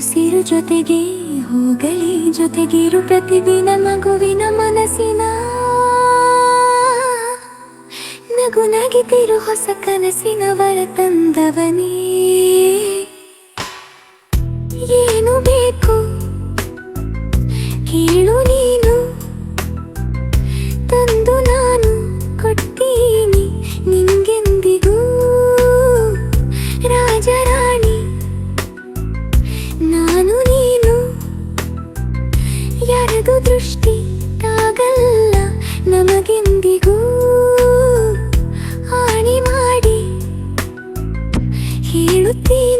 ಉಸಿರು ಜೊತೆಗೆ ಹೋಗಲಿ ಜೊತೆಗಿರು ಪ್ರತಿದಿನ ಮಗುವಿನ ಮನಸ್ಸಿನ ನಗು ನಗಿತಿರು ಹೊಸ ಕನಸಿನ ವರ ತಂದವನೇ. ಯಾರದು ದೃಷ್ಟಿ ಆಗಲ್ಲ ನಮಗೆಂದಿಗೂ. ಹಾನಿ ಮಾಡಿ ಹೇಳುತ್ತೀನಿ.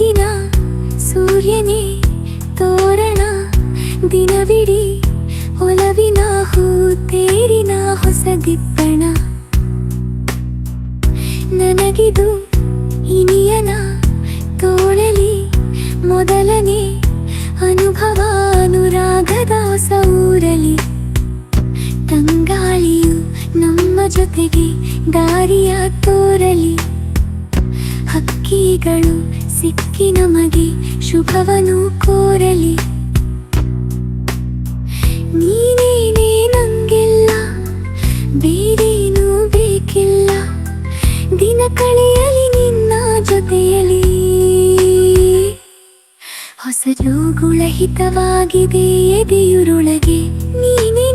ಬೆಳಗಿನ ಸೂರ್ಯನೇ ತೋರಣ, ದಿನವಿಡೀ ಒಲವಿನ ಹೂ ತೇರಿನ ಹೊಸ ದಿಪ್ಪಣ ನನಗಿದು ಇನಿಯನ ತೋಳಲಿ, ಮೊದಲನೇ ಅನುಭವ ಅನುರಾಗದ ಹೊಸ ಊರಲಿ. ತಂಗಾಳಿಯು ನಮ್ಮ ಜೊತೆಗೆ ದಾರಿಯ ತೋರಲಿ. ಹಕ್ಕಿಗಳು ಸಿಕ್ಕಿ ನಮಗೆ ಶುಭವನು ಕೋರಲಿ. ನೀನೇನೇ ನಂಗೆಲ್ಲ, ಬೇರೇನೂ ಬೇಕಿಲ್ಲ. ದಿನ ಕಳೆಯಲಿ ನಿನ್ನ ಜೊತೆಯಲಿ. ಹೊಸ ಜೋಗುಳ ಹಿತವಾಗಿದೆ ಎದೆಯುರುಳಗೆ ನೀನೆ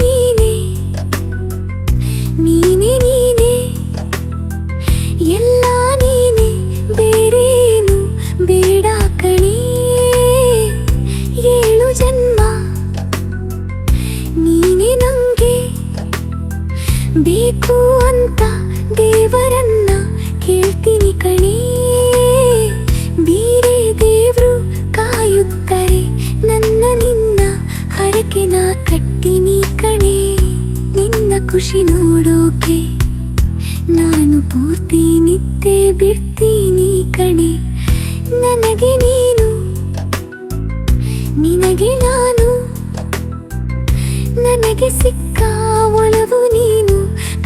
ಬೇಕು ಅಂತ ದೇವರನ್ನ ಕೇಳ್ತೀನಿ ಕಣೇ. ಬೇರೆ ದೇವ್ರು ಕಾಯುತ್ತಾರೆ, ನನ್ನ ನಿನ್ನ ಹರಕೆನ ಕಟ್ಟಿನಿ ಕಣೇ. ನಿನ್ನ ಖುಷಿ ನೋಡೋಕೆ ನಾನು ಪೂರ್ತಿ ನಿದ್ದೆ ಬಿಡ್ತೀನಿ ಕಣೆ. ನನಗೆ ನೀನು, ನಿನಗೆ ನಾನು, ನನಗೆ ಸಿಕ್ಕ ಒಳವು ನೀನು.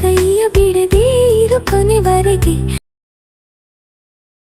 ಕೈಯ ಬಿಡದೆ ಇರು ಕೊನೆವರೆಗೆ.